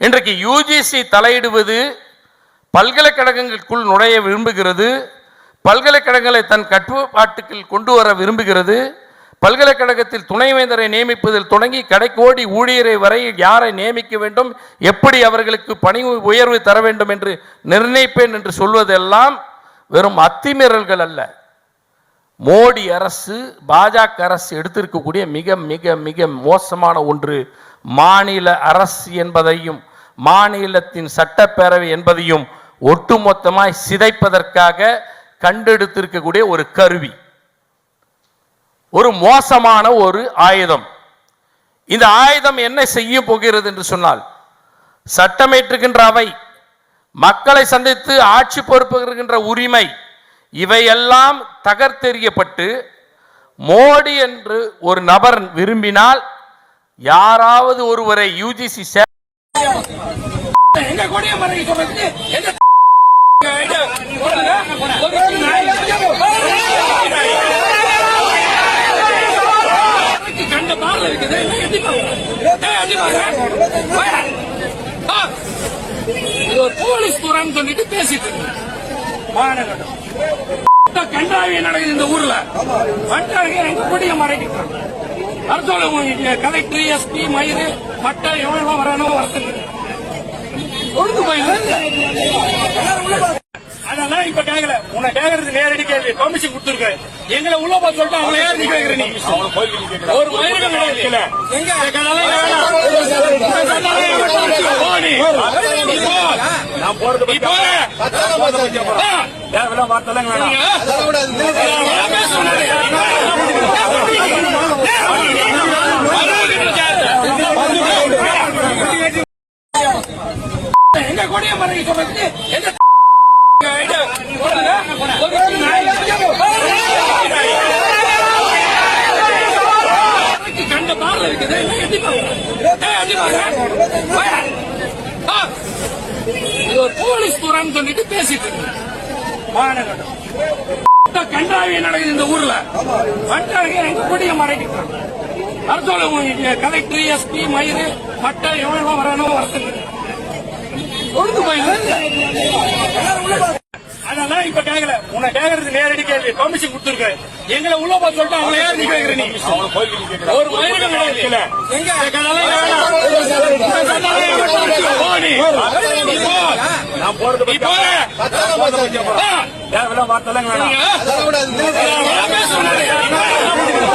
இன்றைக்கு யூஜிசி தலையிடுவது பல்கலைக்கழகங்களுக்குள் நுழைய விரும்புகிறது பல்கலைக்கழகங்களை தன் கட்டுப்பாட்டுக்குள் கொண்டு வர விரும்புகிறது பல்கலைக்கழகத்தில் துணைவேந்தரை நியமிப்பதில் தொடங்கி கடைக்கோடி ஊழியரை வரை யாரை நியமிக்க வேண்டும் எப்படி அவர்களுக்கு பணி உயர்வு தர வேண்டும் என்று நிர்ணயிப்பேன் என்று சொல்வதெல்லாம் வெறும் அத்திமீறல்கள் அல்ல. மோடி அரசு பாஜக அரசு எடுத்திருக்கக்கூடிய மிக மிக மிக மோசமான ஒன்று. மாநில அரசு என்பதையும் மாநிலத்தின் சட்டப்பேரவை என்பதையும் ஒட்டுமொத்தமாய் சிதைப்பதற்காக கண்டெடுத்திருக்கக்கூடிய ஒரு கருவி. ஒரு மோசமான ஒரு ஆயுதம். இந்த ஆயுதம் என்ன செய்ய போகிறது என்று சொன்னால் சட்டமேற்றுகின்ற அவை மக்களை சந்தித்து ஆட்சி பொறுப்புகின்ற உரிமை இவையெல்லாம் தகர்த்தெறியப்பட்டு மோடி என்று ஒரு நபர் விரும்பினால் யாராவது ஒருவரை யூஜிசி போலீஸ் துறைன்னு சொல்லிட்டு பேசிட்டு இருக்கு நடக்குது இந்த ஊர்ல. எங்க கொடிய மறைக்கிறாங்க அரசோல கலெக்டர் எஸ்பி மயிறு மட்ட எவ்வளவு வரணும் வரத்துக்கு. ஒழுங்கு போயிடுது அதெல்லாம் இப்ப கேட்கல உன்னை கேக்குறது நேரடி கேள்வி. பெர்மிஷன் கொடுத்துருக்கேன் எங்களை உள்ள போக சொல்லிட்டு அவங்கள யார் நிக்க வைக்கிற நீ? ஒரு மயிலும் கிடையாது. எங்க அதெல்லாம் வேணாம். அதெல்லாம் வேணாம். போ நீ. நீ போ. நீ போ. ஆ. தேவையில்லாம வார்த்தைலாம் வேணாம். நான் பேச சொன்னேன். எங்க கொடிய எந்த கண்ட இருக்குது போலீஸ் துறைன்னு சொல்லிட்டு பேசிட்டு மாநகரம். கண்டாவி நடக்குது இந்த ஊர்ல. வந்தாங்க எங்க கொடிய மறைக்கிறாங்க. அரசோல கலெக்டர் எஸ்பி மயிறு மட்ட எவ்வளவு வரணும் வரத்துக்கு. அதெல்லாம் இப்ப கேட்கல உன்னை கேக்குறது நேரடி கேள்வி. பெர்மிஷன் கொடுத்துருக்கேன் எங்களை உள்ள போக சொல்லிட்டு அவங்கள யார் நிக்க வைக்கிற நீ? ஒரு மயிலும் கிடையாது. எங்க? அதெல்லாம் வேணாம். அதெல்லாம் வேணாம். போ நீ. நீ போ. நீ போ. ஆ. தேவையில்லாம வார்த்தைலாம் வேணாம். நான் பேச சொன்னேன்.